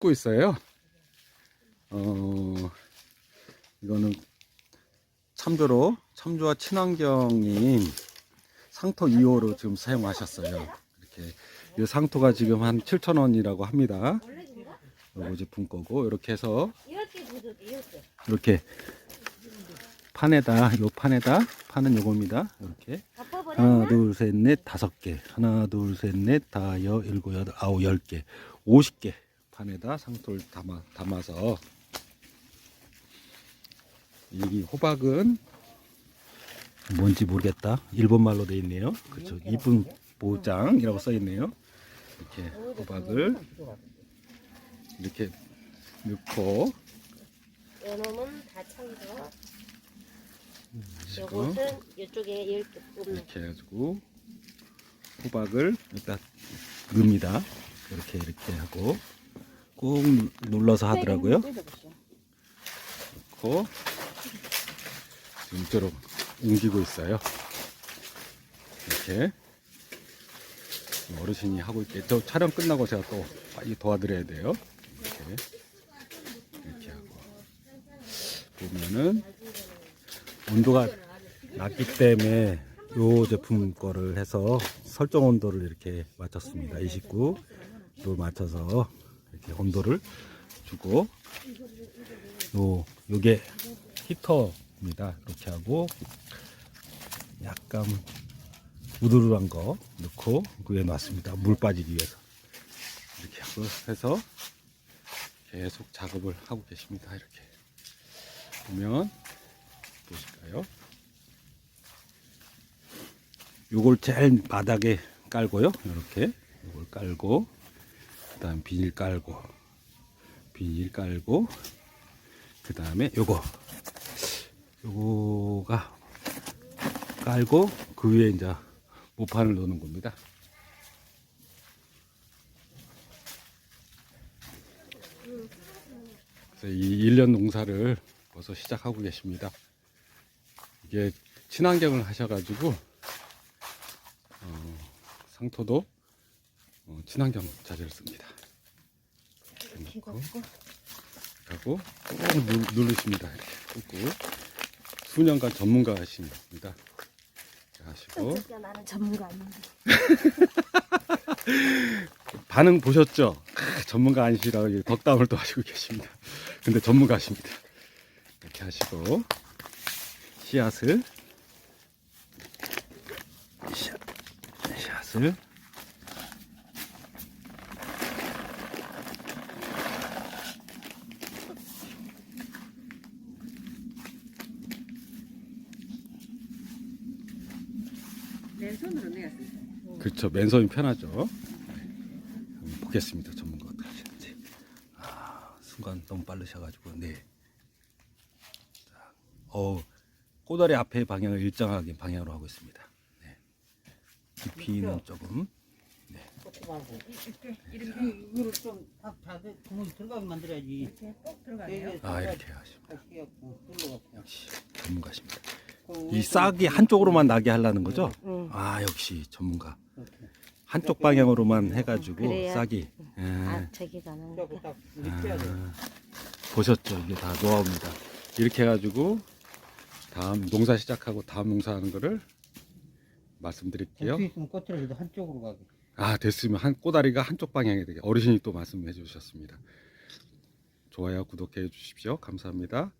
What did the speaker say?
고 있어요. 어, 이거는 참조로, 참조와 친환경인 상토 2호로 지금 사용하셨어요. 이렇게. 이 상토가 지금 한 7,000원이라고 합니다. 요거 제품 거고, 이렇게 해서 이렇게 판에다, 요 판에다 파는 요겁니다. 이렇게. 하나? 둘, 셋, 넷, 다섯 개. 하나, 둘, 셋, 넷, 다, 여, 일곱, 여덟, 아홉, 열 개. 오십 개 판에다 상토를 담아, 담아서 이 호박은 뭔지 모르겠다. 일본 말로 돼 있네요. 그쵸. 이분 보장이라고 써 있네요. 이렇게 호박을 이렇게 넣고 요놈은 다 청소 지금 요것은 이쪽에 이렇게 이렇게 해가지고 호박을 일단 넣습니다. 이렇게 이렇게 하고 꾹 눌- 눌러서 하더라고요. 넣고 지금 이쪽으로 옮기고 있어요. 이렇게 어르신이 하고 있게 저 촬영 끝나고 제가 또 빨리 도와드려야 돼요. 이렇게 이렇게 하고 보면은 온도가 낮기 때문에 요 제품 거를 해서 설정 온도를 이렇게 맞췄습니다. 29도 맞춰서 이렇게 온도를 주고 요 요게 히터입니다. 이렇게 하고 약간 우두루한 거 넣고 그 위에 놨습니다. 물 빠지기 위해서 이렇게 하고 해서 계속 작업을 하고 계십니다. 이렇게 보면 보실까요? 요걸 제일 바닥에 깔고요. 이렇게 요걸 깔고 그 다음 비닐 깔고 비닐 깔고 그 다음에 요거 요거가 깔고 그 위에 이제 모판을 놓는 겁니다. 그래서 이 1년 농사를 벌써 시작하고 계십니다. 이게 친환경을 하셔가지고 어, 상토도 어, 친환경 자재를 씁니다. 이렇게 놓고 하고 꾹 누- 누르십니다. 이렇게 꾹꾹 수년간 전문가이십니다. 하시고 진짜 나는 전문가 아닌데 반응 보셨죠? 크, 전문가 아니시라고 덕담을 또 하시고 계십니다. 근데 전문가십니다. 이렇게 하시고 씨앗을 씨앗, 씨앗을 맨손으로 내야 돼. 그렇죠. 맨손이 편하죠. 한번 보겠습니다. 전문가 하시는지. 아, 순간 너무 빠르셔가지고, 네. 자, 어, 꼬다리 앞에 방향을 일정하게 방향으로 하고 있습니다. 네. 깊이는 조금. 이렇게 이렇게 이거를 좀밥 자세 구멍이 들어가게 만들어야지. 이렇게 꼭 들어가네요 아, 이렇게 하십니다. 이렇게 해갖고 눌러갖고. 역시 전문가십니다. 그이 싹이 한쪽으로만 나게 하려는 거죠? 응. 아, 역시 전문가. 한쪽 방향으로만 해가지고 그래야- 싹이. 예. 아 저기 가는 거딱 돼. 아, 보셨죠? 이게 다 노하우입니다. 이렇게 해가지고 다음 농사 시작하고 다음 농사하는 거를 말씀드릴게요. 있으면 끝으로 한쪽으로 가게. 아 됐으면 한 꼬다리가 한쪽 방향이 되게 어르신이 또 말씀해 주셨습니다. 좋아요, 구독해 주십시오. 감사합니다.